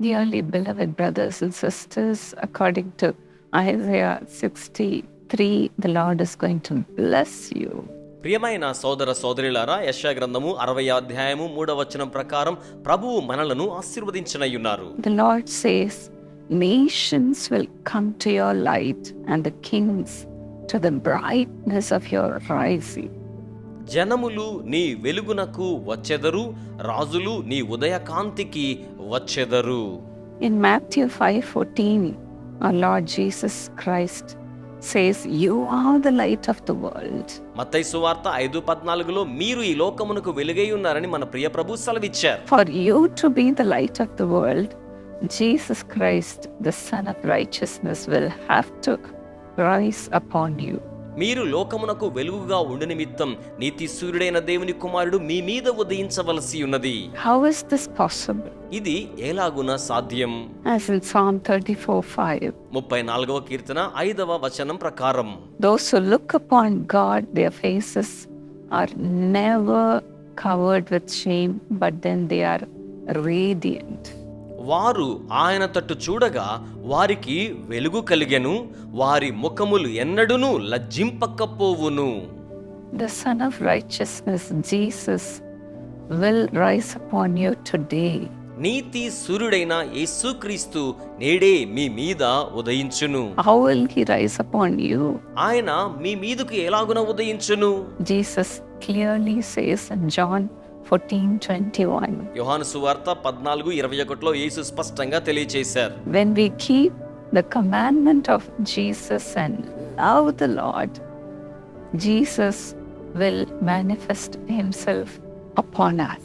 Dearly beloved brothers and sisters, according to Isaiah 63, the Lord is going to bless you. ప్రియమైన సోదర సోదరులారా యశా గ్రంథము అరవై అధ్యాయము మూడవ వచనం ప్రకారం ప్రభువు మనలను ఆశీర్వదించనయ్యున్నారు The Lord says, Nations will come to your light, and the kings to the brightness of your rising. జనములు నీ వెలుగునకు వచ్చెదరు రాజులు నీ ఉదయకాంతికి వచ్చెదరు In Matthew 5:14, our Lord Jesus Christ says, "You are the light of the world." మత్తయి వార్త ఐదు పద్నాలుగులో మీరు ఈ లోకమునకు వెలుగై ఉన్నారని మన ప్రియ ప్రభు సెలవిచ్చారు For you to be the light of the world, Jesus Christ, the Son of righteousness, will have to rise upon you. మీరు లోకమునకు వెలుగుగా ఉండు నిమిత్తం నీతి సూర్యుడైన దేవుని కుమారుడు మీ మీద ఉదయించవలసి ఉన్నది How is this possible? ఇది ఎలాగున సాధ్యం As in Psalm 34 5. ముప్పై నాలుగవ కీర్తన ఐదవ వచనం ప్రకారం Those who look upon God, their faces are never covered with shame, but then they are radiant. వారు ఆయన తట్టు చూడగా వారికి వెలుగు కలిగెను వారి ముఖములు ఎన్నడును లజ్జింపకపోవును The Son of Righteousness, Jesus, will rise upon you today. నీతి సూర్యుడైన యేసుక్రీస్తు నేడే మీ మీద ఉదయించును How will he rise upon you? ఆయన మీ మీదకు ఎలాగున ఉదయించును Jesus clearly says in fourteen twenty one యోహాను సువార్త పద్నాలుగు ఇరవై ఒకటిలో యేసు స్పష్టంగా తెలియజేశారు when we keep the commandment of Jesus and love the Lord Jesus will manifest himself upon us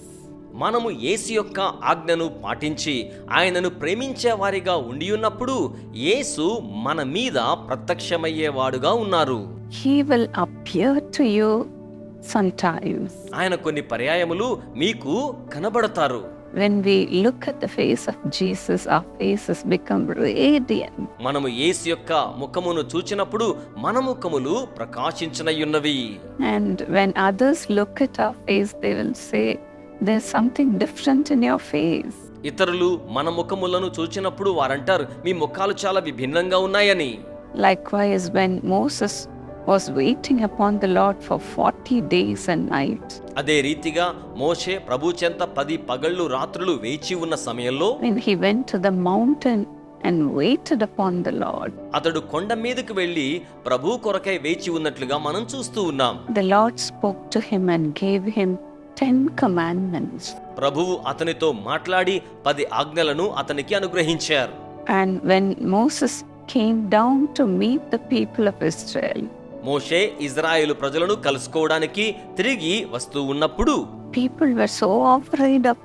మనము ఏసు యొక్క ఆజ్ఞను పాటించి ఆయనను ప్రేమించే వారిగా ఉండి ఉన్నప్పుడు యేసు మన మీద ప్రత్యక్షమయ్యేవాడుగా ఉన్నారు. He will appear to you sometimes. ఆయన కొన్ని పర్యాయములు మీకు కనబడతారు When we look at the face of Jesus, our faces become radiant. మనము యేసు యొక్క ముఖమును చూచినప్పుడు మన ముఖములు ప్రకాశించనయ్యున్నవి And when others look at our face, they will say, There's something different in your face. ఇతరులు మన ముఖములను చూచినప్పుడు వారంటారు మీ ముఖాలు చాలా విభిన్నంగా ఉన్నాయని Likewise, when Moses was waiting upon the Lord for 40 days and nights, అదే రీతిగా మోషే ప్రభు చెంత పది పగళ్ళు రాత్రులు వేచి ఉన్న సమయంలో when he went to the mountain and waited upon the Lord, అతడు కొండ మీదకు వెళ్ళి ప్రభు కొరకై వేచి ఉన్నట్లుగా మనం చూస్తూ ఉన్నాం the Lord spoke to him and gave him 10 commandments. ప్రభువు అతనితో మాట్లాడి పది ఆజ్ఞలను అతనికి అనుగ్రహించారు And when Moses came down to meet the people of Israel, మోషే ఇజ్రాయేలు ప్రజలను కలుసుకోవడానికి తిరిగి వస్తూ ఉన్నప్పుడు people were so afraid of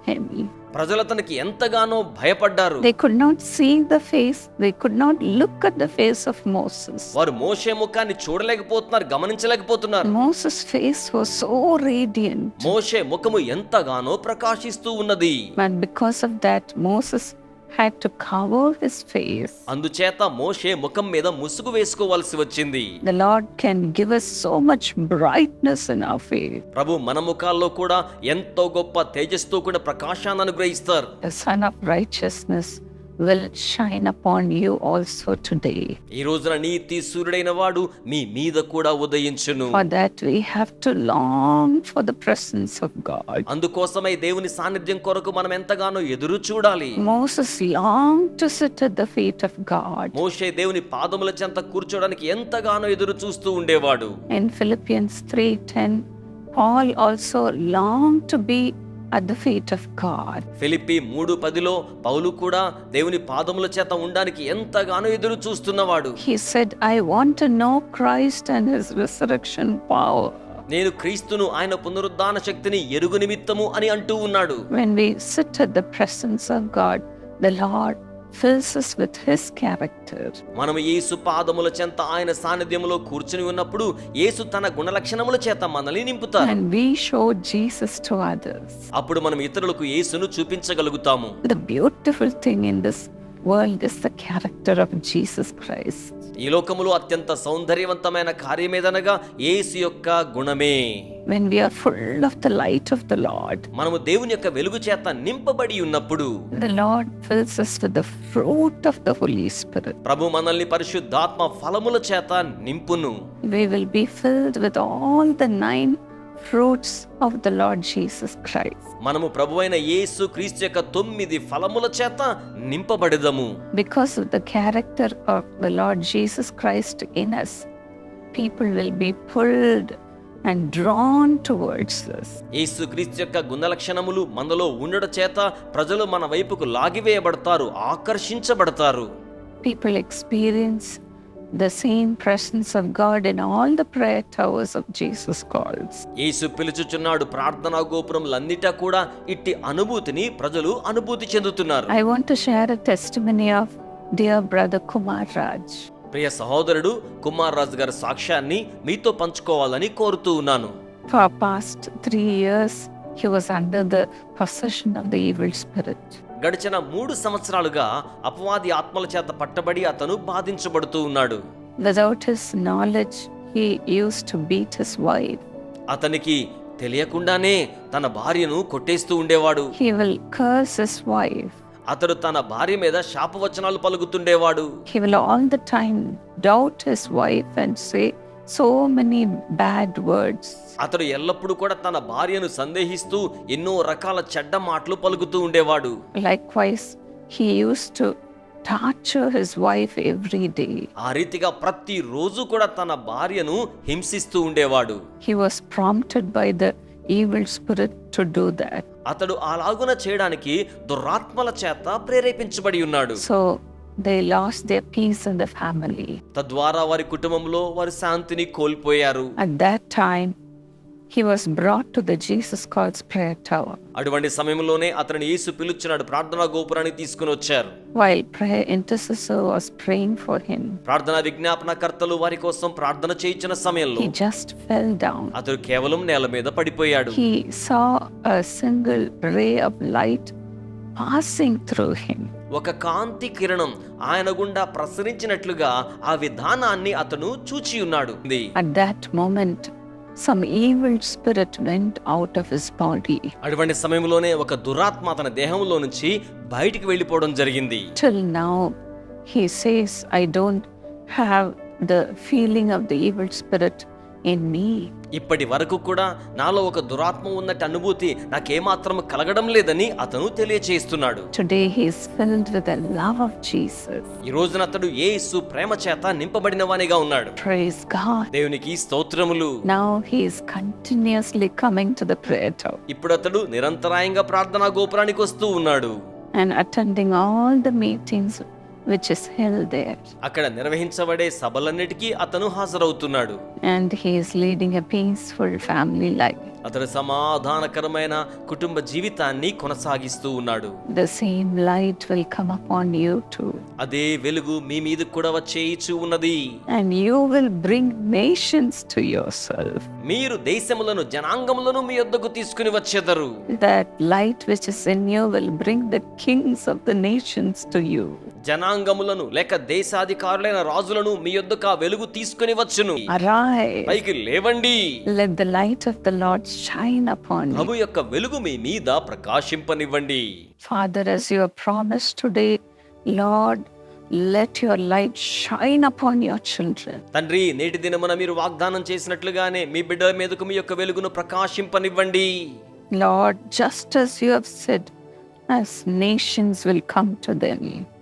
ప్రజలు అతనికి ఎంతగానో భయపడ్డారు. They could not see the face they could not look at the face of Moses వారు మోషే ముఖాన్ని చూడలేకపోతున్నారు గమనించలేకపోతున్నారు. Moses face was so radiant మోషే ముఖము ఎంతగానో ప్రకాశిస్తూ ఉన్నది. But because of that Moses had to cover his face. అందుచేత మోషే ముఖం మీద ముసుగు వేసుకోవాల్సి వచ్చింది The Lord can give us so much brightness in our face. ప్రభు మన ముఖాల్లో కూడా ఎంతో గొప్ప తేజస్తో కూడా ప్రకాశాన్ని అనుగ్రహిస్తారు The Son of Righteousness will shine upon you also today. ఈ రోజున నీతి సూర్యుడైన వాడు మీ మీద కూడా ఉదయించును For that, we have to long for the presence of God. అందుకోసమై దేవుని సాన్నిధ్యం కొరకు మనం ఎంతగానో ఎదురు చూడాలి Moses longed to sit at the feet of God. మోషే దేవుని పాదముల చెంత కూర్చోడానికి ఎంతగానో ఎదురు చూస్తూ ఉండేవాడు In Philippians 3:10, Paul also longed to be at the feet of God. ఫిలిప్పి మూడు పదిలో పౌలు కూడా దేవుని పాదముల చేత ఉండడానికి ఎంతగానో ఎదురు చూస్తున్నవాడు He said, I want to know Christ and his resurrection power. నేను క్రీస్తును ఆయన పునరుద్ధాన శక్తిని ఎరుగు నిమిత్తము అని అంటూ ఉన్నాడు When we sit at the presence of God, the Lord fills us with his character. మనము యేసు పాదముల చెంత ఆయన సాన్నిధ్యములో కూర్చుని ఉన్నప్పుడు యేసు తన గుణలక్షణముల చేత మనల్ని నింపుతారు And we show Jesus to others. అప్పుడు మనం ఇతరులకు యేసును చూపించగలుగుతాము The beautiful thing in this world is the character of Jesus Christ ఈ లోకములో అత్యంత సౌందర్యవంతమైన కార్యం ఏదనగా యేసు యొక్క గుణమే. When we are full of the light of the Lord మనము దేవుని యొక్క వెలుగు చేత నింపబడి ఉన్నప్పుడు the Lord fills us with the fruit of the Holy Spirit ప్రభు మనల్ని పరిశుద్ధాత్మ ఫలముల చేత నింపును. We will be filled with all the nine fruits of the Lord Jesus Christ మనము ప్రభువైన యేసు క్రీస్తు యొక్క తొమ్మిది ఫలముల చేత నింపబడదము. Because of the character of the Lord Jesus Christ in us people will be pulled and drawn towards us. యేసు క్రీస్తు యొక్క గుణ లక్షణములు మనలో ఉండడ చేత ప్రజలు మన వైపుకు లాగివేయబడతారు ఆకర్షించబడతారు. People experience the same presence of God in all the prayer towers of Jesus calls. యేసు పిలుచుచున్నాడు ప్రార్థనా గోపురములన్నిటా కూడా ఇట్టి అనుభూతిని ప్రజలు అనుభూతి చెందుతున్నారు I want to share a testimony of dear brother Kumar Raj. ప్రియ సహోదరుడు కుమార్ రాజు గారి సాక్ష్యాన్ని మీతో పంచుకోవాలని కోరుతూ ఉన్నాను For past three years, he was under the possession of the evil spirit. గడిచిన మూడు సంవత్సరాలుగా అపవాది ఆత్మల చేత పట్టబడి అతను బాధించబడుతూ ఉన్నాడు. నాలెడ్జ్ అతనికి తెలియకుండానే తన భార్యను కొట్టేస్తూ ఉండేవాడు. అతడు తన భార్య మీద శాపవచనాలు పలుకుతుండేవాడు. He will all the time doubt his wife and say so many bad words. అతడు ఎల్లప్పుడూ కూడా తన భార్యను సందేహిస్తూ ఎన్నో రకాల చెడ్డ మాటలు పలుకుతూ ఉండేవాడు Likewise, he used to torture his wife every day. ఆ రీతిగా ప్రతి రోజు కూడా తన భార్యను హింసిస్తూ ఉండేవాడు He was prompted by the evil spirit to do that. అతడు అలాగున చేయడానికి దురాత్మల చేత ప్రేరేపించబడి ఉన్నాడు So they lost their peace in the family. తద్వారా వారి కుటుంబంలో వారి శాంతిని కోల్పోయారు At that time, he was brought to the Jesus Calls prayer tower. అటువంటి సమయంలోనే అతని యేసు పిలుచున్నాడు ప్రార్థనా గోపురానికి తీసుకుని వచ్చారు While prayer intercessor was praying for him, ప్రార్థనా విజ్ఞాపనకర్తలు వారి కోసం ప్రార్థన చేయించిన సమయంలో he just fell down. అతడు కేవలం నేల మీద పడిపోయాడు He saw a single ray of light passing through him. ఒక కాంతి కిరణం ఆయన గుండా ప్రసరించినట్లుగా ఆ విధానాన్ని అతను చూచి ఉన్నాడు. అటువంటి సమయంలోనే ఒక దురాత్మ తన దేహంలో నుంచి బయటికి వెళ్ళిపోవడం జరిగింది. I don't have the feeling of the evil spirit in me. ఇప్పటి వరకు కూడా నాలో ఒక దురాత్మ ఉన్నట్టు అనుభూతి నాకేమాత్రం కలగడం లేదని అతను తెలియచేస్తున్నాడు Today, he is filled with the love of Jesus. ఈ రోజున అతడు యేసు ప్రేమ చేత నింపబడిన వానిగా ఉన్నాడు Praise God. దేవునికి స్తోత్రములు Now he is continuously coming to the prayer tower ఇప్పుడు అతడు నిరంతరాయంగా ప్రార్థనా గోపురానికి వస్తూ ఉన్నాడు and attending all the meetings held there అక్కడ నిర్వహించబడే సభలన్నిటికీ అతను హాజరవుతున్నాడు. And he is leading peaceful family life అతను సమాధానకరమైన కుటుంబ జీవితాన్ని కొనసాగిస్తూ ఉన్నాడు. The same light will come upon you too అదే వెలుగు మీ మీద కూడా వచ్చేయిచు ఉన్నది. And you will bring nations to yourself మీరు దేశములను జనాంగములను మీ వద్దకు తీసుకుని వచ్చేదరు. That light which is in you will bring the kings of the nations to you జనాంగములను లేక దేశాధికారులైన రాజులను మీ యొద్దక వెలుగు తీసుకుని వచ్చును పైకి లేవండి. Let the light of the Lord shine upon ప్రభు యొక్క వెలుగు మీ మీద ప్రకాశింపనివ్వండి. Father as your have today Lord let your light shine upon your children తండ్రి నేటి దినమున మీరు వాగ్దానం చేసినట్లుగానే మీ బిడ్డల మీదకు మీ యొక్క వెలుగును ప్రకాశింపనివ్వండి. Lord just as you have said as nations will come to their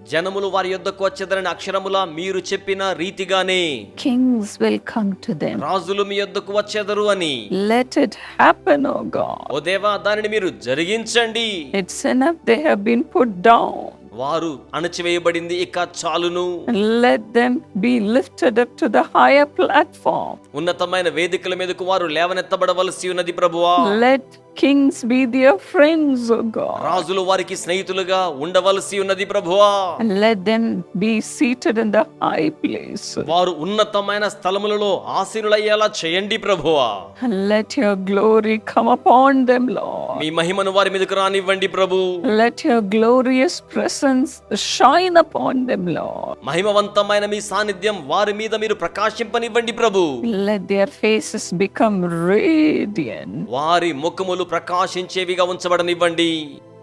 జనములు వారి యొద్దకు వచ్చేదరని అక్షరములా మీరు చెప్పిన రీతిగానే kings will come to them. రాజులు మీ యొద్దకు వచ్చేదరు అని Let it happen, O God. ఓ దేవా దానిని మీరు జరిగించండి It's enough they have been put down. వారు అణచివేయబడింది ఇక చాలును let them be lifted up to the higher platform. ఉన్నతమైన వేదికల మీదకు వారు లేవనెత్తబడవలసి ఉన్నది ప్రభువా Let kings be their friends, O God. రాజులు వారికి స్నేహితులుగా ఉండవలసి ఉన్నది ప్రభువా And let them be seated in the high place. వారు ఉన్నతమైన స్థలములలో ఆసీనులయ్యేలా చేయండి ప్రభువా And let your glory come upon them, Lord. మీ మహిమను వారి మీదకు రానివ్వండి ప్రభు Let your glorious presence shine upon them, Lord. మహిమవంతమైన మీ సాన్నిధ్యం వారి మీద మీరు ప్రకాశింపనివ్వండి ప్రభు Let their faces become radiant. వారి ముఖములు ప్రకాశించేవిగా ఉంచబడనివ్వండి.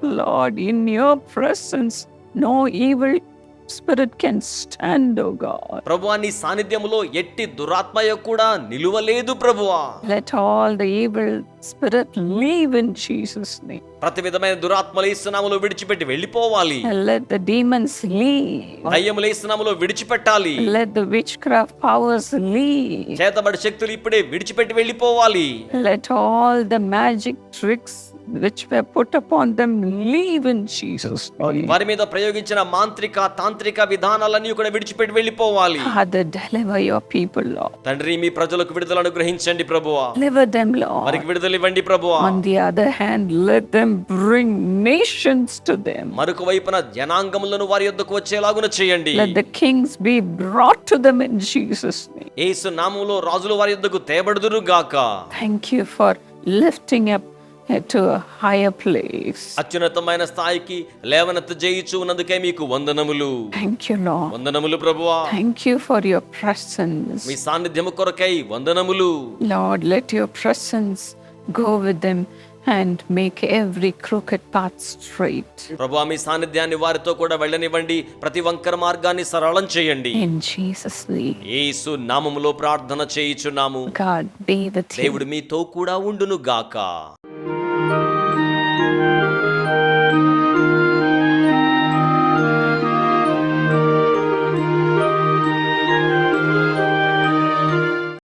Lord in your presence no evil spirit can stand, O God. ప్రభువా నీ సాన్నిధ్యములో ఎట్టి దురాత్మయ కూడా నిలువలేదు ప్రభువా Let all the evil spirit leave in Jesus' name. ప్రతి విధమైన దురాత్మలు ఇస్తున్నాములో విడిచిపెట్టి వెళ్ళిపోవాలి And let the demons leave. దయ్యములు ఇస్తున్నాములో విడిచిపెట్టాలి Let the witchcraft powers leave. చేతబడి శక్తులు ఇప్పుడే విడిచిపెట్టి వెళ్ళిపోవాలి Let all the magic tricks which were put upon them leave in Jesus' name. వారి మీద ప్రయోగించిన మాంత్రిక తాంత్రిక విధానాలన్నీ కూడా విడిచిపెట్టి వెళ్ళిపోవాలి Father, deliver your people, Lord. తండ్రి మీ ప్రజలకు విడుదల అనుగ్రహించండి ప్రభువా Deliver them, Lord. వారికి విడుదల ఇవ్వండి ప్రభువా On the other hand, let them bring nations to them. మరొక వైపున జనాంగములను వారి యొద్దకు వచ్చేలాగున చేయండి Let the kings be brought to them in Jesus' name. యేసు నామములో రాజులు వారి యొద్దకు తేబడుదురు గాక Thank you for lifting up uh, a higher place. అత్యున్నతమైన స్థాయికి లేవనెత్త చేయిచు ఉన్నందుకే మీకు వందనములు Thank you, Lord. వందనములు ప్రభువా Thank you for your presence. మీ సాన్నిధ్యము కొరకై వందనములు Lord, let your presence go with them and make every crooked path straight. ప్రభువా మీ సాన్నిధ్యాన్ని వారితో కూడా వెళ్ళనివ్వండి ప్రతి వంకర మార్గాన్ని సరళం చేయండి Jesus' name, యేసు నామములో ప్రార్థన చేయుచున్నాము be with you. దేవుడు మీతో కూడా ఉండును గాక